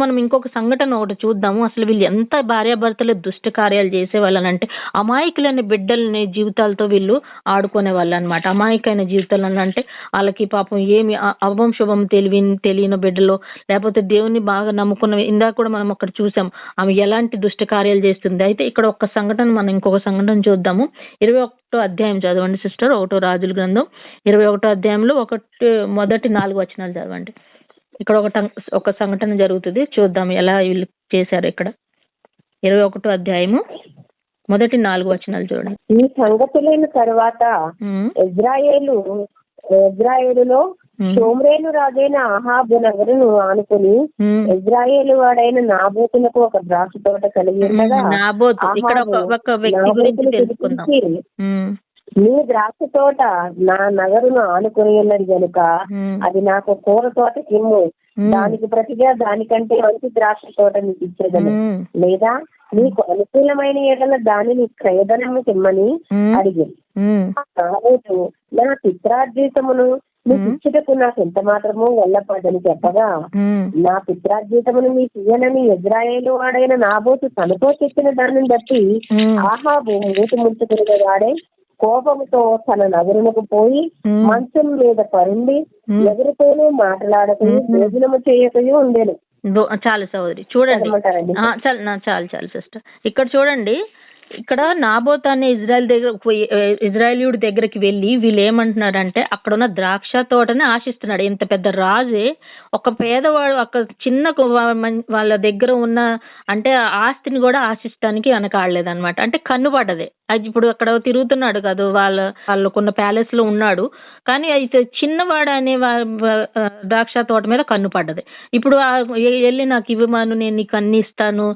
మనం ఇంకొక సంఘటన ఒకటి చూద్దాము. అసలు వీళ్ళు ఎంత భార్యాభర్తలు దుష్ట కార్యాలు చేసే వాళ్ళనంటే అమాయకులైన బిడ్డలని జీవితాలతో వీళ్ళు ఆడుకునే వాళ్ళు అనమాట అమాయకమైన జీవితాలు అని అంటే వాళ్ళకి పాపం ఏమి అభం శుభం తెలివి తెలియని బిడ్డలో లేకపోతే దేవుని బాగా నమ్ముకున్న ఇందాక కూడా మనం అక్కడ చూసాం ఆమె ఎలాంటి దుష్ట కార్యాలు చేస్తుంది. అయితే ఇక్కడ ఒక సంఘటన మనం ఇంకొక సంఘటన చూద్దాము. ఇరవై ఒకటో అధ్యాయం చదవండి సిస్టర్ ఒకటో రాజుల గ్రంథం. ఇరవై ఒకటో అధ్యాయంలో ఒకటి మొదటి నాలుగు వచనాలు చదవండి. ఇక్కడ ఒక ఒక సంఘటన జరుగుతుంది. చూద్దాం ఎలా వీళ్ళు చేశారు ఇక్కడ. ఇరవై ఒకటో అధ్యాయము మొదటి నాలుగు వచనాలు చూడండి. ఈ సంగతులైన తర్వాత ఇజ్రాయేలు ఇజ్రాయేలులో సోమ్రేలు రాజైన అహాబు నగరును ఆనుకుని. ఇజ్రాయేలు వాడైన నాబోతులకు ఒక ద్రాక్ష తోట కలిగి ఉండగా నాబోతు. ఇక్కడ ఒక వ్యక్తి గురించి తెలుసుకుందాం. నీ ద్రాక్ష తోట నా నగరును ఆనుకుని ఉన్నది గనుక ఉమ్, అది నాకు కూర తోట కిమ్ము. దానికి ప్రతిగా దానికంటే మంచి ద్రాక్ష తోట నీకు ఇచ్చేదను. లేదా నీకు అనుకూలమైన ఎడల దానిని క్రయధనము తిమ్మని అడిగి. రాబోతు నా పిత్రార్జితమును నీకు. ఇచ్చుటకు నాకు ఎంత మాత్రము వెళ్ళపడని చెప్పగా నా పిత్రార్జితమును నీకు ఇయ్యనని ఇజ్రాయేలు వాడైన నాబోతు తనతో చెప్పిన దానిని బట్టి ఆహాబు మూతి ముడుచుకునే వాడే కోపముతో తన నగరునకు పోయి మంచం మీద పరుండి. ఎవరితోనూ మాట్లాడకయు మ్మ్. భోజనము చేయకయు ఉండేను. దో- చాలు సహోదరి చూడండి. చాలు చాలు చాలు సిస్టర్. ఇక్కడ చూడండి ఇక్కడ నాబోత్ అనే ఇజ్రాయెల్ దగ్గర ఇజ్రాయేలీయుడి దగ్గరికి వెళ్ళి వీళ్ళు ఏమంటున్నారంటే అక్కడ ఉన్న ద్రాక్ష తోటని ఆశిస్తున్నాడు. ఇంత పెద్ద రాజే ఒక పేదవాడు ఒక చిన్న వాళ్ళ దగ్గర ఉన్న అంటే ఆస్తిని కూడా ఆశిస్తానికి వెనకాడలేదన్నమాట. అంటే కన్ను పడ్డదే అది ఇప్పుడు అక్కడ తిరుగుతున్నాడు కదా వాళ్ళ వాళ్ళకున్న ప్యాలెస్లో ఉన్నాడు. కానీ అయితే చిన్నవాడు అనే ద్రాక్ష తోట మీద కన్ను పడ్డది. ఇప్పుడు వెళ్ళి నాకు ఇవ్వమాను నేను నీకు అన్ని ఇస్తాను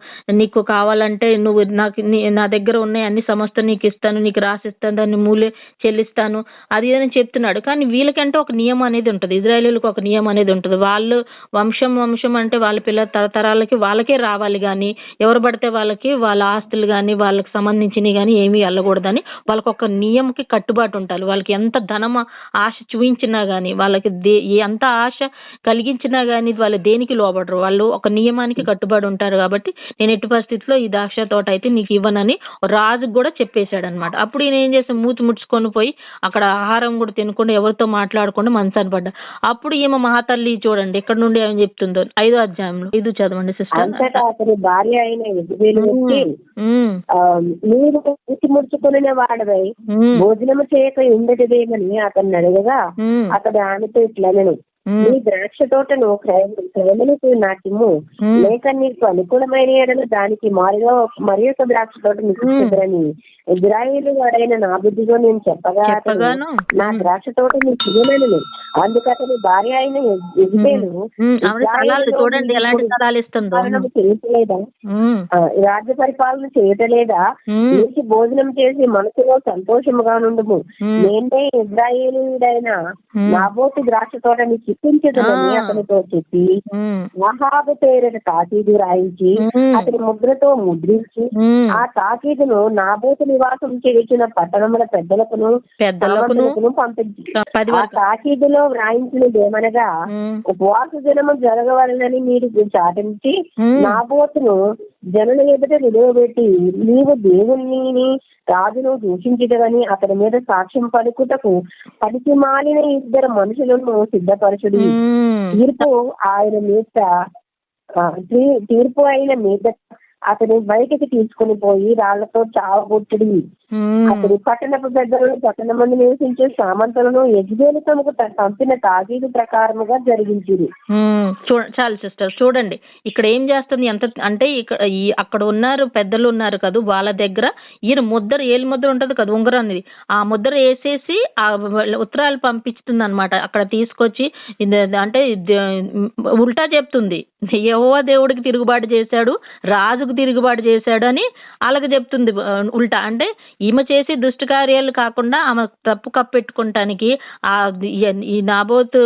నీకు కావాలంటే నువ్వు నాకు నా దగ్గర ఉన్నాయి అన్ని సమస్త నీకు ఇస్తాను నీకు రాసిస్తాను దాన్ని మూలే చెల్లిస్తాను అది అని చెప్తున్నాడు. కానీ వీళ్ళకంటే ఒక నియమం అనేది ఉంటుంది. ఇజ్రాయేలీలకు ఒక నియమం అనేది ఉంటుంది. వాళ్ళు వంశం వంశం అంటే వాళ్ళ పిల్ల తరతరాలకి వాళ్ళకే రావాలి కానీ ఎవరు పడితే వాళ్ళకి వాళ్ళ ఆస్తులు కానీ వాళ్ళకి సంబంధించినవి కానీ ఏమీ వెళ్ళకూడదని వాళ్ళకి ఒక నియమకి కట్టుబాటు ఉంటారు వాళ్ళకి ఎంత ధనం ఆశ చూపించినా గానీ వాళ్ళకి దే ఎంత ఆశ కలిగించినా గానీ వాళ్ళు దేనికి లోబడరు. వాళ్ళు ఒక నియమానికి కట్టుబడి ఉంటారు కాబట్టి నేను ఎట్టి పరిస్థితిలో ఈ ద్రాక్ష తోట అయితే నీకు ఇవ్వనని రాజుకు కూడా చెప్పేశాడు అనమాట అప్పుడు ఈయన ఏం చేసి మూతి ముడుచుకొని పోయి అక్కడ ఆహారం కూడా తినకుండా ఎవరితో మాట్లాడకుండా మనసాన్ని పడ్డా. అప్పుడు ఈమె మహాతల్లి చూడండి ఎక్కడ నుండి ఏమని చెప్తుందో ఐదో అధ్యాయంలో ఇది చదవండి సిస్టర్. భార్య అయిన ముడుచుకుని వాడవై. భోజనము చేయక ఉండటదేమని అతన్ని అడగగా అతడు ఆమెతో ఇట్లా నేను నీ ద్రాక్ష తోటను క్రయములకు నాకిమ్ము. లేక నీకు అనుకూలమైన దానికి మారుగా మరి ఒక ద్రాక్ష తోట నీకు ఇచ్చేదరని. ఇజ్రాయేలు వాడైన నా బుద్ధిలో నేను చెప్పగా నా ద్రాక్ష తోట నీకు ఇవ్వనను అందుకు అతని భార్య అయిన చూడండి ఎలాంటి పరిపాలన చేయటలేదా? రాజ్య పరిపాలన చేయటలేదా? నీకు భోజనం చేసి మనసులో సంతోషముగా నుండుము. ఉమ్, నేనే ఇజ్రాయేలీయుడైన ఉమ్, నాబోతు ద్రాక్ష తోట నీకు ఆ. అతనితో చెప్పి మహాబు పేరిట తాకీదు రాయించి అతని ముద్రతో ముద్రించి ఆ తాకీదును నాబోతు నివాసం చేసిన పట్టణముల పెద్దలకును పంపించి. ఆ తాకీదులో వ్రాయించినదేమనగా ఉమ్, ఉపవాస దినము జరగవలనని మీరు చాటించి నాబోతును జనుల ఎదుట నిలువబెట్టి నీవు దేవుని రాజును దూషించదవని అతని మీద సాక్ష్యం పలుకుటకు పనికి మాలిన ఇద్దరు మనుషులను సిద్ధపరచుడి. తీర్పు ఆయన మీద తీర్పు అయిన మీద అతని బయటికి తీసుకుని పోయి రాళ్ళతో చావగొట్టుడి అతని పట్టణపు పెద్దలను పట్టణమందు నివసించే సామంతులను యజ్ఞేలు తమకు పంపిన తాగీదు ప్రకారముగా చూడ చాలు సిస్టర్ చూడండి. ఇక్కడ ఏం చేస్తుంది ఎంత అంటే ఇక్కడ అక్కడ ఉన్నారు పెద్దలు ఉన్నారు కదా వాళ్ళ దగ్గర ఈయన ముద్ర ఏలి ముద్ర ఉంటది కదా ఉంగరం అనేది ఆ ముద్ర వేసేసి ఆ ఉత్తరాలు పంపిస్తుంది అనమాట అక్కడ తీసుకొచ్చి అంటే ఉల్టా చెప్తుంది. యెహోవా దేవుడికి తిరుగుబాటు చేశాడు రాజుకు తిరుగుబాటు చేశాడు అని వాళ్ళకి చెప్తుంది ఉల్టా. అంటే ఈమె చేసే దుష్ట కార్యాలు కాకుండా ఆమె తప్పు కప్పెట్టుకుంటానికి ఆ ఈ- నాబోతు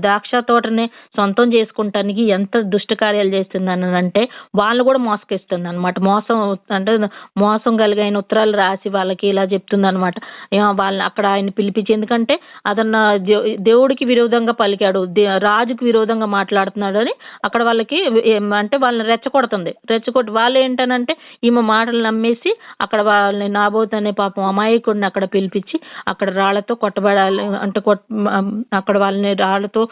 ద్రాక్ష తోటని సొంతం చేసుకుంటానికి ఎంత దుష్ట కార్యాలు చేస్తుందని అంటే వాళ్ళు కూడా మోసకిస్తుంది అనమాట మోసం అంటే మోసం కలిగైన ఉత్తరాలు రాసి వాళ్ళకి ఇలా చెప్తుంది అనమాట వాళ్ళని అక్కడ ఆయన పిలిపించి ఎందుకంటే అతను దే- దేవుడికి విరోధంగా పలికాడు రాజుకు రాజుకి విరోధంగా మాట్లాడుతున్నాడు అని అక్కడ వాళ్ళకి అంటే వాళ్ళని రెచ్చగొడుతుంది. రెచ్చగొట్టి వాళ్ళు ఏంటనంటే ఈమె మాటలు నమ్మేసి అక్కడ వాళ్ళని నాబోత్ అనే పాపం అమాయకుడిని అక్కడ పిలిపించి అక్కడ రాళ్ళతో కొట్టబడాలి అంటే కొట్ అక్కడ వాళ్ళని రాళ్ళతో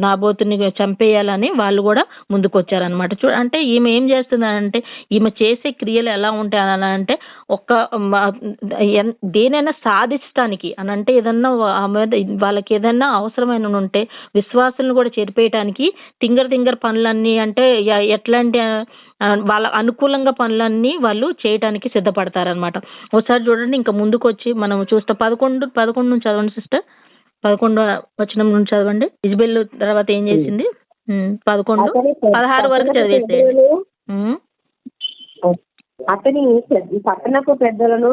నాబోతుని చంపేయాలని వాళ్ళు కూడా ముందుకొచ్చారనమాట చూ అంటే ఈమె ఏం చేస్తుందంటే ఈమె చేసే క్రియలు ఎలా ఉంటాయి అని అంటే ఒక్క దేనైనా సాధించడానికి అని అంటే ఏదన్నా వాళ్ళకి ఏదన్నా అవసరమైన ఉంటే విశ్వాసులను కూడా చెరిపేయటానికి తింగర తింగర పనులన్నీ అంటే ఎట్లాంటి వాళ్ళ అనుకూలంగా పనులన్నీ వాళ్ళు చేయటానికి సిద్ధపడతారనమాట ఒకసారి చూడండి ఇంకా ముందుకు వచ్చి మనం చూస్తే పదకొండు పదకొండు నుంచి చదవండి సిస్టర్. పదకొండు వచనం నుంచి చదవండి. ఇజ్బెల్ తర్వాత ఏం చేసింది? పదకొండు పదహారు వరకు చదివేసేయండి ఉమ్, అతని పట్టణపు పెద్దలను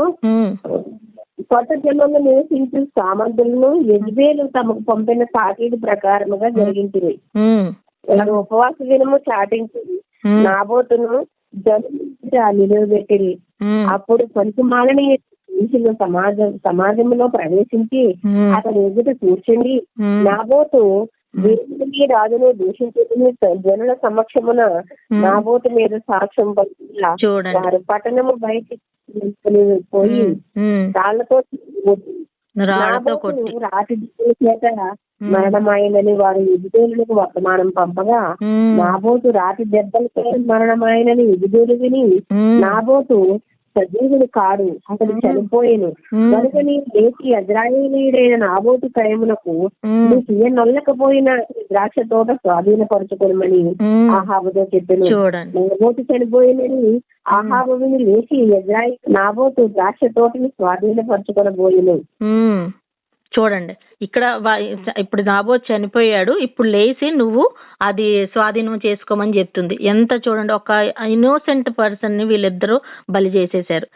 కొత్త జన్మలో నివసించు సామంతులను యజ్బేలు తమకు పంపిన తాకీదు ప్రకారముగా వారు ఉపవాస దినము చాటించి ఉమ్, నాబోతును నిలవబెట్టిరి అప్పుడు పలుకుమాలని మనుషులు సమాజం సమాజంలో ప్రవేశించి అతని ఎదుట కూర్చుండి నాబోతు దేవుని రాజును దూషించుకుని జనుల సమక్షమున. నాబోతు మీద సాక్ష్యం వారు పట్టణము తీసుకుని పోయి రాళ్ళతో రాళ్ళతో కొట్టి. రాతి దిక్కుల చేత మరణమాయనని వారు ఎదుటేలులకు వర్తమానం పంపగా నాబోతు రాతి దెబ్బలతో మరణమాయనని ఎదుటేలు విని ఉమ్, నాబోతు సజీవుడు కాడు అతడు చనిపోయేను. కనుక నీవు లేచి అజ్రాయేలీయుడైన నాబోతు కయమునకు ఉమ్, నీకు ఏ నొల్లకపోయిన ద్రాక్ష తోట స్వాధీనపరచుకోనమని ఆహాబుతో చెప్పాను. చూడండి. నాబోతు చనిపోయినని ఆహాబు విని లేచి ఎజ్రాయి నాబోతు ద్రాక్ష తోటని స్వాధీనపరచుకొనబోయిను. చూడండి. ఇక్కడ ఇప్పుడు నాబోత్ చనిపోయాడు. ఇప్పుడు లేచి నువ్వు అది స్వాధీనం చేసుకోమని చెప్తుంది. ఎంత చూడండి. ఒక ఇన్నోసెంట్ పర్సన్ని వీళ్ళిద్దరూ బలి చేసేసారు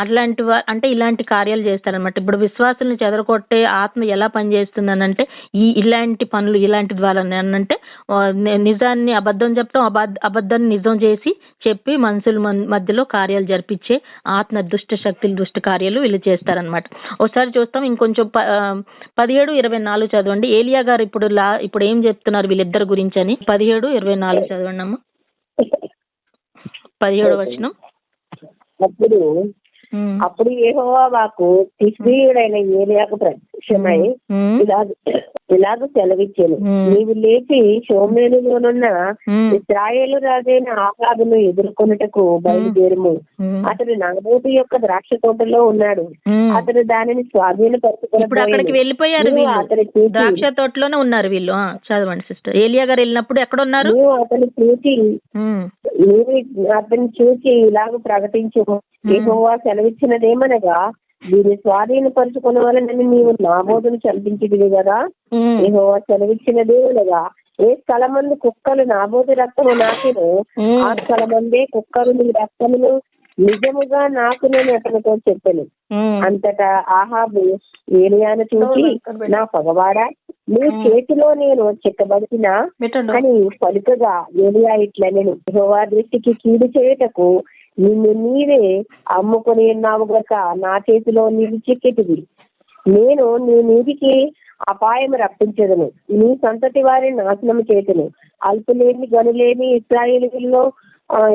అట్లాంటి అంటే ఇలాంటి కార్యాలు చేస్తారనమాట ఇప్పుడు విశ్వాసుల్ని చెదరగొట్టే ఆత్మ ఎలా పనిచేస్తుంది అని అంటే ఈ ఇలాంటి పనులు ఇలాంటి ద్వారా అంటే నిజాన్ని అబద్ధం చెప్తాం అబద్ధ అబద్ధాన్ని నిజం చేసి చెప్పి మనుషుల మన్- మధ్యలో కార్యాలు జరిపించే ఆత్మ దుష్ట శక్తులు దుష్ట కార్యాలు వీళ్ళు చేస్తారనమాట ఒకసారి చూస్తాం ఇంకొంచెం ప- పదిహేడు ఇరవై నాలుగు చదవండి. ఏలియా గారు ఇప్పుడు లా ఇప్పుడు ఏం చెప్తున్నారు వీళ్ళిద్దరి గురించి అని? పదిహేడు ఇరవై నాలుగు చదవండి అమ్మ పదిహేడు వచనం. అప్పుడు అప్పుడు ఏహోవా వాకు తిష్బీయుడైన ఏలియాకు ప్రత్యక్షమై. ఇలాగ ఇలాగ సెలవిచ్చాను. నీవు లేచి షోమేలులోనున్న. ఇస్రాయేలు రాజైన ఆహాబును ఎదుర్కొనుటకు బయలుదేరుము. అతడు నగబోతు యొక్క ద్రాక్ష తోటలో ఉన్నాడు. అతడు దానిని ఇప్పుడు అక్కడికి వెళ్ళిపోయారు అతని ద్రాక్ష తోటలోనే ఉన్నారు వీళ్ళు. చదవండి సిస్టర్. ఏలియా గారు వెళ్ళినప్పుడు ఎక్కడ ఉన్నారు అతని చూసి అతన్ని చూసి ఇలాగ ప్రకటించు. యెహోవా సెలవిచ్చినదేమనగా దీన్ని స్వాధీనపరచుకున్న వలనని నీవు నాబోధను చంపించిదివి కదా. యెహోవా సెలవిచ్చినదేమనగా ఏ స్థలమందు కుక్కలు నాబోతు రక్తము నాకును. ఆ స్థలమందే కుక్కలు నీ రక్తమును నిజముగా నాకునని అతనితో చెప్పాను. అంతటా ఆహాబు ఏలియాను చూసి నా పగవాడా నీ చేతిలో నేను చిక్కబడిన అని పలుకగా ఏలియా ఇట్లనెను. యెహోవా దృష్టికి కీడు చేయుటకు నిన్ను నీవే అమ్ముకొని ఉన్నావు గక నా చేతిలో నీవు చిక్కెటివి. నేను నీ నీటికి అపాయం రప్పించదును. నీ సంతతి వారిని నాశనం చేతును. అల్పులేమి గనులేని ఇస్రాయేలీలో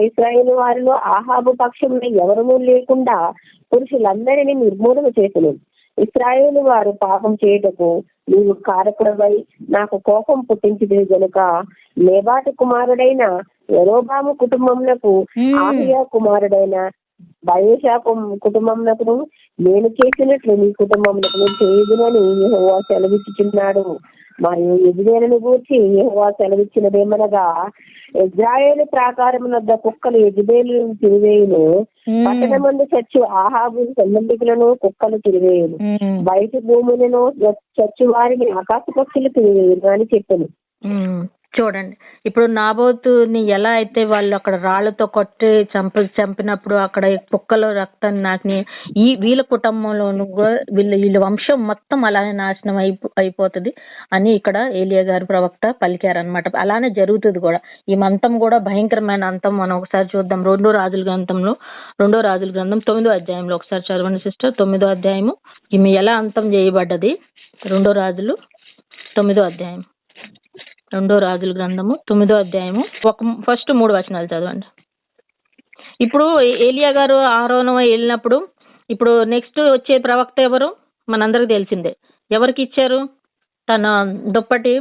ఇస్రాయేల్ వారిలో ఆహాబు పక్షంలో ఎవరూ లేకుండా పురుషులందరినీ నిర్మూలన చేతును. ఇస్రాయేలు వారు పాపం చేయుటకు నీవు కారకుడవై నాకు కోపం పుట్టించింది గనుక నేబాటు కుమారుడైన యరోబాము కుటుంబమునకు Hmm. ఆహియా కుమారుడైన బయేషా కుం- కుటుంబమునకును నేను చేసినట్లు నీ కుటుంబమునకు చేయదునని సెలవిచ్చుచున్నాడు మరియు ఎదురేలను గూర్చి యెహోవా సెలవిచ్చినదేమనగా ఇజ్రాయేలు ప్రాకారమునొద్ద కుక్కలు ఎజుబేలు తిరివేయును పట్టణమందు చచ్చు ఆహాబు సంబంధికులను కుక్కలు తిరివేయును. బయట భూములను చచ్చు వారిని ఆకాశ పక్షులు తిరివేయును అని చెప్పాను. చూడండి. ఇప్పుడు నాబోతుని ఎలా అయితే వాళ్ళు అక్కడ రాళ్ళతో కొట్టి చంప చంపినప్పుడు అక్కడ కుక్కలో రక్తాన్ని నాకిని ఈ వీళ్ళ కుటుంబంలోను కూడా వీళ్ళ వీళ్ళ వంశం మొత్తం అలానే నాశనం అయిపో అయిపోతుంది అని ఇక్కడ ఏలియా గారు ప్రవక్త పలికారనమాట అలానే జరుగుతుంది కూడా. ఈ మంతం కూడా భయంకరమైన అంతం. మనం ఒకసారి చూద్దాం. రెండో రాజుల గ్రంథంలో రెండో రాజుల గ్రంథం తొమ్మిదో అధ్యాయంలో ఒకసారి చదవండి సిస్టర్. తొమ్మిదో అధ్యాయము. ఈమె ఎలా అంతం చేయబడ్డది? రెండో రాజులు తొమ్మిదో అధ్యాయం. రెండో రాజుల గ్రంథము తొమ్మిదో అధ్యాయము ఒక ఫస్ట్ మూడు వచనాలు చదవండి. ఇప్పుడు ఏలియా గారు ఆరోహణ వెళ్ళినప్పుడు ఇప్పుడు నెక్స్ట్ వచ్చే ప్రవక్త ఎవరు? మనందరికి తెలిసిందే. ఎవరికి ఇచ్చారు? తన దుప్పటి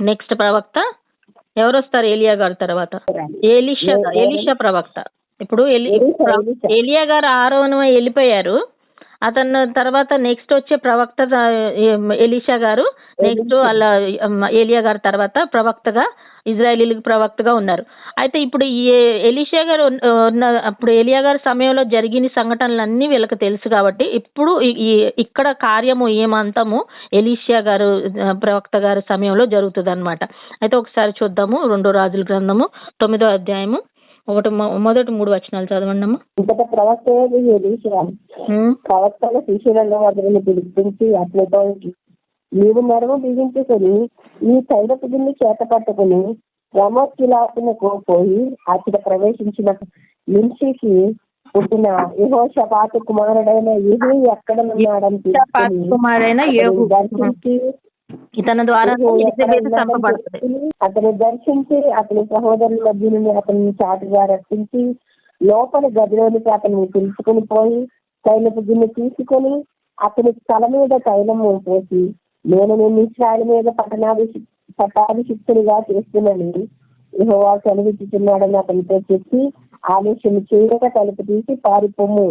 నెక్స్ట్ ప్రవక్త ఎవరు వస్తారు ఏలియా గారు తర్వాత. ఏలిషా ఏలిషా ప్రవక్త. ఇప్పుడు. ఏలియా గారు ఆరోహణ వెళ్ళిపోయారు. అతను తర్వాత నెక్స్ట్ వచ్చే ప్రవక్త ఎలీషా గారు నెక్స్ట్ వాళ్ళ ఏలియా గారు తర్వాత ప్రవక్తగా ఇజ్రాయేలీలకు ప్రవక్తగా ఉన్నారు. అయితే ఇప్పుడు ఈ ఎలీషా గారు ఉన్న- అప్పుడు ఏలియా గారి సమయంలో జరిగిన సంఘటనలన్నీ వీళ్ళకి తెలుసు కాబట్టి ఇప్పుడు ఇక్కడ కార్యము ఏమంతము ఎలీషియా గారు ప్రవక్త గారి సమయంలో జరుగుతుంది అయితే ఒకసారి చూద్దాము రెండో రాజుల గ్రంథము తొమ్మిదో అధ్యాయము ఒకటి మొదటి మూడు వచనాలు చదవండి అమ్మా. ఇంతట ప్రవక్త ఎలీషా. ఉమ్, ప్రవక్తల శిష్యులలో అతనిని పిలిపించి అట్లతో నీవు నడుము బిగించుకొని ఈ తైలపు గిన్నె చేత పట్టుకుని రమోత్కిలాసునకు పోయి అతడు ప్రవేశించిన నింషికి పుట్టిన యహోషపాతు కుమారుడైన ఇది ఎక్కడ ఉన్నాడని యేహూ. దర్శించి ఇతని ద్వారా యెహూ అతను దర్శించి అతని సహోదరుల మధ్య నుండి అతన్ని చాటుగా రక్షించి లోపలి గదిలోనికి అతన్ని పిలుచుకుని పోయి తైలపు గిన్నె తీసుకొని అతని తల మీద తైలము పోసి నేను నిన్ను ఇస్రాయల్ మీద పట్టణాభిషి పట్టాభిషిక్తుడిగా చేస్తున్నాను. యెహోవా కనిపించుతున్నాడని అతనితో చెప్పి ఆలస్యం చేయక తలుపు తీసి పారిపోము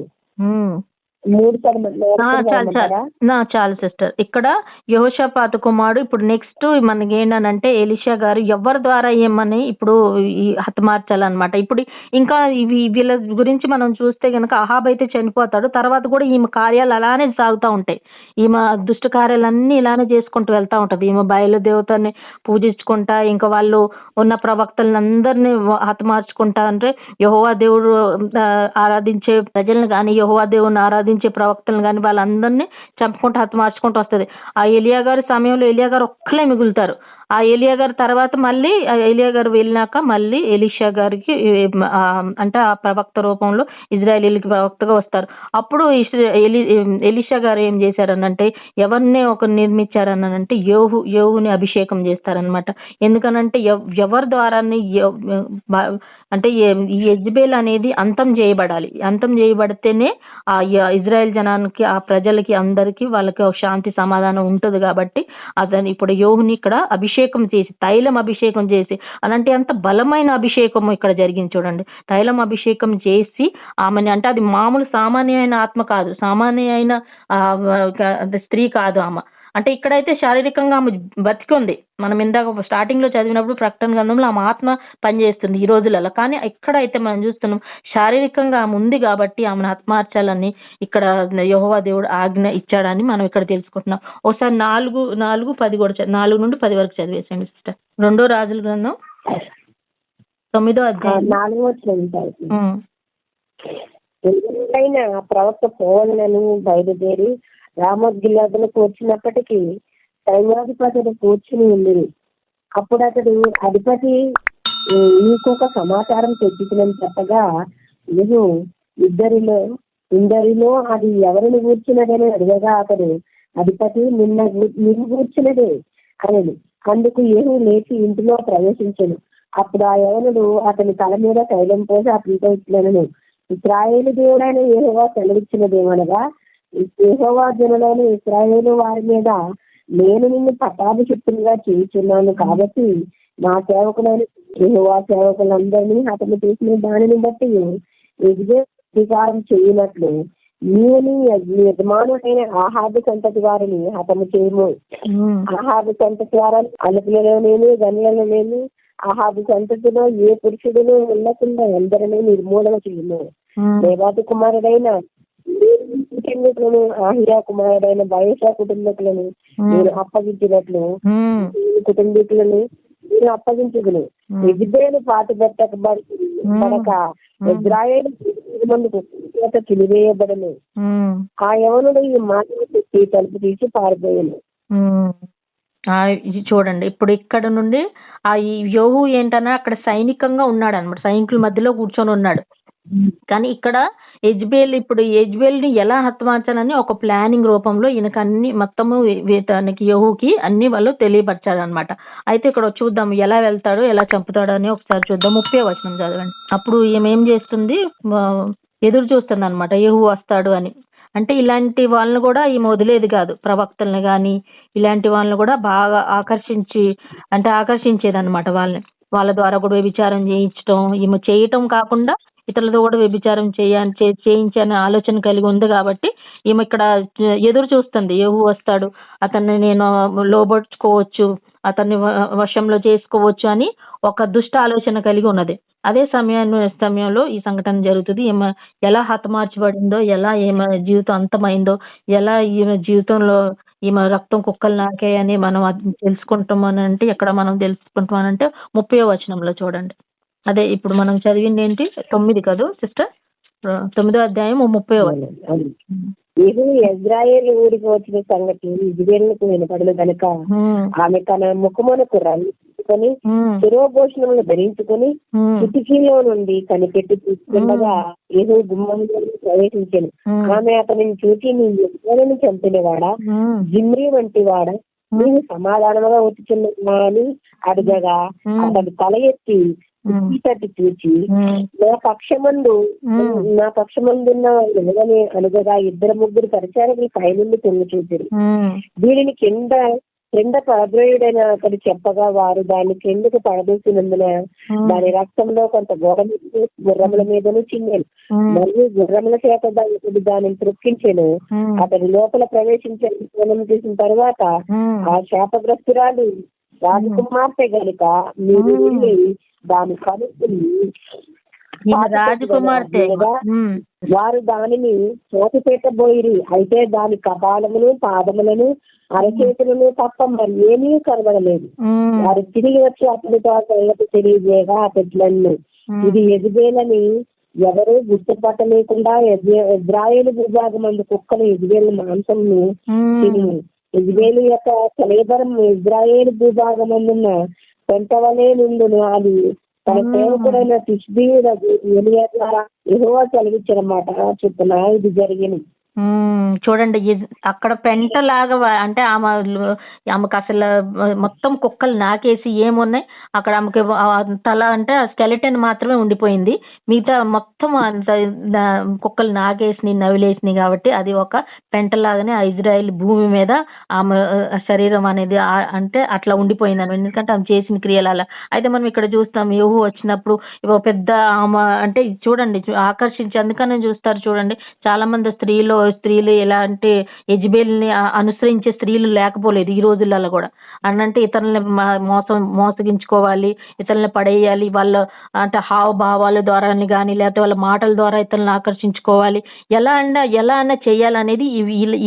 మూడు చాలు చాలు. నా చాలు సిస్టర్. ఇక్కడ యహోషపాత కుమారుడు ఇప్పుడు నెక్స్ట్ మనకి ఏంటనంటే ఎలిషా గారు ఎవరి ద్వారా ఏమని ఇప్పుడు ఈ హతమార్చాలన్నమాట ఇప్పుడు ఇంకా ఇవి వీళ్ళ గురించి మనం చూస్తే గనక అహాబ్ అయితే చనిపోతాడు. తర్వాత కూడా ఈమె కార్యాలు అలానే సాగుతూ ఉంటాయి. ఈమె దుష్ట కార్యాలన్నీ ఇలానే చేసుకుంటూ వెళ్తా ఉంటది. ఈమె బయలుదేవతని పూజించుకుంటా ఇంకా వాళ్ళు ఉన్న ప్రవక్తలందరినీ హతమార్చుకుంటా అంటే యహోవా దేవుడు ఆరాధించే ప్రజలను కానీ యహోవా దేవుని ఆరాధించే ప్రవక్తలను కానీ వాళ్ళందరినీ చంపుకుంటూ హతమార్చుకుంటూ వస్తుంది. ఆ ఎలియా గారి సమయంలో ఎలియా గారు ఒక్కలే మిగులుతారు. ఆ ఎలియా గారి తర్వాత మళ్ళీ ఆ ఎలియా గారు వెళ్ళినాక మళ్ళీ ఎలిషా గారికి అంటే ఆ ప్రవక్త రూపంలో ఇజ్రాయేలీలకి ప్రవక్తగా వస్తారు. అప్పుడు ఎలి ఎలిషా గారు ఏం చేశారనంటే ఎవరిని ఒక నిర్మించారనంటే యోహు యోహుని అభిషేకం చేస్తారనమాట ఎందుకనంటే ఎవ్- ఎవరి ద్వారాని అంటే ఈ యజ్బేల్ అనేది అంతం చేయబడాలి. అంతం చేయబడితేనే ఆ ఇజ్రాయెల్ జనానికి ఆ ప్రజలకి అందరికీ వాళ్ళకి ఒక శాంతి సమాధానం ఉంటుంది కాబట్టి అతను ఇప్పుడు యోహుని ఇక్కడ అభిషేకం చేసి తైలం అభిషేకం చేసి అలాంటి అంత బలమైన అభిషేకం ఇక్కడ జరిగింది చూడండి. తైలం అభిషేకం చేసి ఆమెని అంటే అది మామూలు సామాన్యమైన ఆత్మ కాదు. సామాన్య అయిన స్త్రీ కాదు ఆమె. అంటే ఇక్కడైతే శారీరకంగా ఆమె బతికుంది. మనం ఇందాక స్టార్టింగ్లో చదివినప్పుడు ప్రకటన గ్రంథంలో ఆమె ఆత్మ పనిచేస్తుంది ఈ రోజులలో. కానీ ఇక్కడైతే మనం చూస్తున్నాం శారీరకంగా ఆమె ఉంది కాబట్టి ఆమెను ఆత్మార్చాలని ఇక్కడ యహోవా దేవుడు ఆజ్ఞ ఇచ్చాడని మనం ఇక్కడ తెలుసుకుంటున్నాం. ఒకసారి నాలుగు నాలుగు పది కూడా నాలుగు నుండి పది వరకు చదివేసండి సిస్టర్. రెండో రాజుల గ్రంథం. తొమ్మిదో అధ్యాయం. నాలుగో ప్రవక్త పోవాలని బయలుదేరి రామోద్గిలాదులకు కూర్చున్నప్పటికీ సైన్యాధిపతులు కూర్చుని ఉంది అప్పుడు అతడు అధిపతి ఇంకొక నీకొక సమాచారం తెచ్చుకుని చెప్పగా నువ్వు ఇద్దరిలో ఇద్దరిలో అది ఎవరిని కూర్చున్నదని అడగగా అతడు అధిపతి నిన్న నిన్ను కూర్చున్నదే అని అందుకు ఏమీ లేచి ఇంటిలో ప్రవేశించను. అప్పుడు ఆ యవనుడు అతని తల మీద తైలం పోసి అతనితో ఇట్లను ఇస్రాయేలు దేవుడైన ఏహోవా సెలవిచ్చినదేమనగా ఏహోవా జనులైన ఇస్రాయేలు వారి మీద నేను నిన్ను పట్టాభిషిక్తులుగా చేయుచున్నాను కాబట్టి నా సేవకులైన ఏహోవా సేవకులందరినీ అతను చేసిన దానిని బట్టి అధికారం చేయనట్లు నీవు నీ యజ- యజమానుడైన ఆహాబు సంతతి వారిని హతము చేయము. ఆహాబు సంతతి వారు అలుపులలోనేమి గనులలోనేమి ఆహాబు సంతతిలో ఏ పురుషుడును ఉండకుండా అందరినీ నిర్మూలన చేయము. దేవాది కుమారుడైన కుటుంబీకులను ఆహియా కుమారుడైన బయసా కుటుంబీకులను నేను అప్పగించినట్లు కుటుంబీకులను నేను అప్పగించుకుని. ఎజిబేలు పాతి పెట్టకబడి పడక. ఇజ్రాయేల్ ముందుకు చేత చిలివేయబడను. ఆ యవనుడు ఈ చెప్పి తలుపు తీసి పారిపోయాను చూడండి. ఇప్పుడు ఇక్కడ నుండి ఆ ఈ యోహు ఏంటన్నా అక్కడ సైనికంగా ఉన్నాడు అనమాట సైనికుల మధ్యలో కూర్చొని ఉన్నాడు. కానీ ఇక్కడ ఎజ్బేల్ ఇప్పుడు ఎజ్బేల్ని ఎలా హతమార్చాలని ఒక ప్లానింగ్ రూపంలో ఈయనకి అన్ని మొత్తము తనకి యహూకి అన్ని వాళ్ళు తెలియపరచారు అనమాట అయితే ఇక్కడ చూద్దాం ఎలా వెళ్తాడు ఎలా చంపుతాడు అని ఒకసారి చూద్దాం. ముప్పై వచనం చదవండి. అప్పుడు ఈమె ఏం చేస్తుంది? ఎదురు చూస్తుంది అనమాట యహూ వస్తాడు అని. అంటే ఇలాంటి వాళ్ళని కూడా ఈమె వదిలేదు కాదు. ప్రవక్తల్ని కానీ ఇలాంటి వాళ్ళని కూడా బాగా ఆకర్షించి అంటే ఆకర్షించేది అనమాట వాళ్ళని. వాళ్ళ ద్వారా కూడా విచారం చేయించడం ఈమె చేయటం కాకుండా ఇతరులతో కూడా వ్యభిచారం చేయాలని చేయించని ఆలోచన కలిగి ఉంది కాబట్టి ఈమె ఇక్కడ ఎదురు చూస్తుంది. ఏహు వస్తాడు. అతన్ని నేను లోబర్చుకోవచ్చు అతన్ని వశంలో చేసుకోవచ్చు అని ఒక దుష్ట ఆలోచన కలిగి ఉన్నది. అదే సమయాన్ని సమయంలో ఈ సంఘటన జరుగుతుంది. ఈమె ఎలా హతమార్చబడిందో ఎలా ఈమె జీవితం అంతమైందో ఎలా ఈమె జీవితంలో ఈమె రక్తం కుక్కలు నాకాయని మనం తెలుసుకుంటామని అంటే ఎక్కడ మనం తెలుసుకుంటామనంటే ముప్పై వచనంలో చూడండి. అదే ఇప్పుడు మనం చదివింది ఏంటి? తొమ్మిది కదూ సిస్టర్ తొమ్మిదో అధ్యాయం ముప్పై ఇది ఇజ్రాయేల్ ఊరికి వచ్చిన సంగతి ఇజ్రాయేల్కు వినపడను కనుక ఆమె తన ముఖమునకు రంగుకొని శిరోభూషణములు ధరించుకొని కిటికీలో నుండి కనిపెట్టి చూస్తుండగా ఏదో గుమ్మంలో ప్రవేశించాను. ఆమె అతనిని చూసి నీ ఎవరిని చంపినవాడా? జిమ్రీ వంటి వాడా? నీవు సమాధానముగా వచ్చుచున్నా అని అడగగా అతడు తల ఎత్తి చూచి నా పక్షమందు. నా పక్షమందున్న ఎవరని అనగా ఇద్దరు ముగ్గురు పరిచారకులు పైనుండి తొంగి చూసిరు. దీనిని కింద క్రింద పరద్రోయుడైన అతడు చెప్పగా వారు దాన్ని కిందకు పడదూసినందున దాని రక్తంలో కొంత గోడ గుర్రముల మీదను చిన్నాను మరియు గుర్రముల చేత దాని దానిని ఉమ్, అతని లోపల ప్రవేశించడం చేసిన తర్వాత ఆ శాపగ్రస్తురాలు రాజకుమార్తె గనుక మీరు వెళ్ళి దాని కనుక్కుని రాజకుమార్తె. వారు దానిని చోటు పెట్టబోయిరి. అయితే దాని కపాలమును పాదములను అరచేతులను తప్ప మరి ఏమీ కనబడలేదు. వారు తిరిగి వచ్చి అతనితో సంగతి తెలియజేయగా అతట్లను ఉమ్, ఇది ఎదుబేలని ఎవరు గుర్తుపట్టలేకుండా ఇజ్రాయేలు భూభాగం మంది కుక్కలు ఎదుబేలు మాంసంను తిని ఇజ్రాయేలు యొక్క కలేబరం ఇజ్రాయేలు భూభాగమందున్న పెంటవలే నుండును అది తన సేవకుడైన తిష్బీ ఎలియా ద్వారా యెహోవా కలిగించారన్నమాట చెప్పున ఇది జరిగింది చూడండి అక్కడ పెంట లాగా అంటే ఆమె ఆమెకు అసలు మొత్తం కుక్కలు నాకేసి ఏమున్నాయి అక్కడ ఆమెకి తల అంటే స్కెలిటన్ మాత్రమే ఉండిపోయింది. మిగతా మొత్తం అంత కుక్కలు నాకేసినాయి నవిలేసినాయి కాబట్టి అది ఒక పెంట లాగానే ఆ భూమి మీద ఆమె శరీరం అనేది అంటే అట్లా ఉండిపోయింది ఎందుకంటే ఆమె చేసిన క్రియలు అలా అయితే మనం ఇక్కడ చూస్తాం యోహు వచ్చినప్పుడు ఇవో పెద్ద ఆమె అంటే చూడండి చూ- ఆకర్షించి అందుకనే చూస్తారు చూడండి. చాలా మంది స్త్రీలు స్త్రీలు ఎలా అంటే యజ్బేల్ని అనుసరించే స్త్రీలు లేకపోలేదు ఈ రోజులలో కూడా. అన్నంటే ఇతరులని మోసం మోసగించుకోవాలి ఇతరులని పడేయాలి వాళ్ళ అంటే హావభావాల ద్వారా కానీ లేకపోతే వాళ్ళ మాటల ద్వారా ఇతరులను ఆకర్షించుకోవాలి. ఎలా అన్నా ఎలా అన్నా చేయాలనేది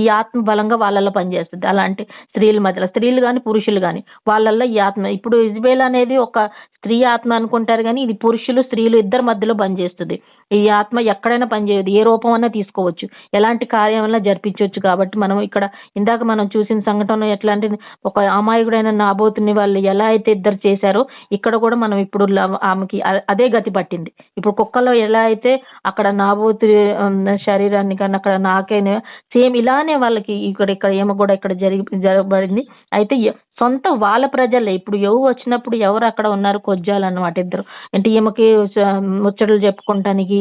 ఈ ఆత్మ బలంగా వాళ్ళల్లో పనిచేస్తుంది. అలాంటి స్త్రీల మధ్యలో స్త్రీలు కానీ పురుషులు కానీ వాళ్ళల్లో ఈ ఆత్మ. ఇప్పుడు ఇజ్బేల్ అనేది ఒక స్త్రీ ఆత్మ అనుకుంటారు కానీ ఇది పురుషులు స్త్రీలు ఇద్దరి మధ్యలో పనిచేస్తుంది. ఈ ఆత్మ ఎక్కడైనా పనిచేయదు. ఏ రూపం అన్నా తీసుకోవచ్చు. ఎలాంటి కార్యమైనా జరిపించవచ్చు. కాబట్టి మనం ఇక్కడ ఇందాక మనం చూసిన సంఘటన ఎట్లాంటి ఒక అమాయ నాయకుడైన నాబోతుని వాళ్ళు ఎలా అయితే ఇద్దరు చేశారో ఇక్కడ కూడా మనం ఇప్పుడు ఆమెకి అదే గతి పట్టింది. ఇప్పుడు కుక్కలో ఎలా అయితే అక్కడ నాబోతు శరీరాన్ని కానీ అక్కడ నాకైనా సేమ్ ఇలానే వాళ్ళకి ఇక్కడ ఇక్కడ ఏమో కూడా ఇక్కడ జరిగి జరగబడింది. అయితే సొంత వాళ్ళ ప్రజలే. ఇప్పుడు ఎవరు వచ్చినప్పుడు ఎవరు అక్కడ ఉన్నారు కొజ్జాలన్నమాట ఇద్దరు అంటే ఈమెకి ముచ్చటలు చెప్పుకోవటానికి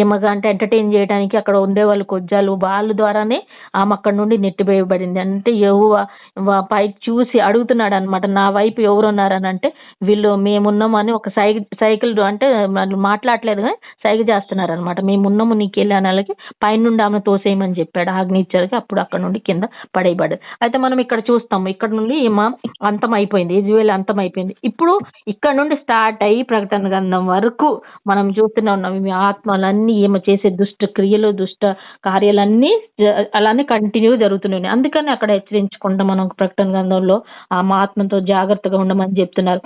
ఈమెగా అంటే ఎంటర్టైన్ చేయడానికి అక్కడ ఉండేవాళ్ళు కొజ్జాలు. వాళ్ళ ద్వారానే ఆమె అక్కడ నుండి నెట్టివేయబడింది. అంటే ఎవు పైకి చూసి అడుగుతున్నాడు అనమాట నా వైపు ఎవరు ఉన్నారని అంటే వీళ్ళు మేమున్నామని ఒక సైకి సైకిల్ అంటే మాట్లాడలేదు కానీ సైగ చేస్తున్నారు అనమాట మేమున్నాము నీకు వెళ్ళి అనాలకి పైనుండి ఆమె తోసేయమని చెప్పాడు. ఆజ్ఞ ఇచ్చారు అప్పుడు అక్కడ నుండి కింద పడేయబడ్డాడు అయితే మనం ఇక్కడ చూస్తాము. ఇక్కడ నుండి ఈమె అంతం అయిపోయింది ఇజ్రాయెల్ అంతం అయిపోయింది ఇప్పుడు ఇక్కడ నుండి స్టార్ట్ అయ్యి ప్రకటన గ్రంథం వరకు మనం చూస్తూనే ఉన్నాం. మీ ఆత్మలన్నీ ఈమె చేసే దుష్ట క్రియలు దుష్ట కార్యాలన్నీ అలానే కంటిన్యూ జరుగుతున్నాయి అందుకని అక్కడ హెచ్చరించకుండా మనం ప్రకటన గ్రంథంలో ఆ ఆత్మతో జాగ్రత్తగా ఉండమని చెప్తున్నారు.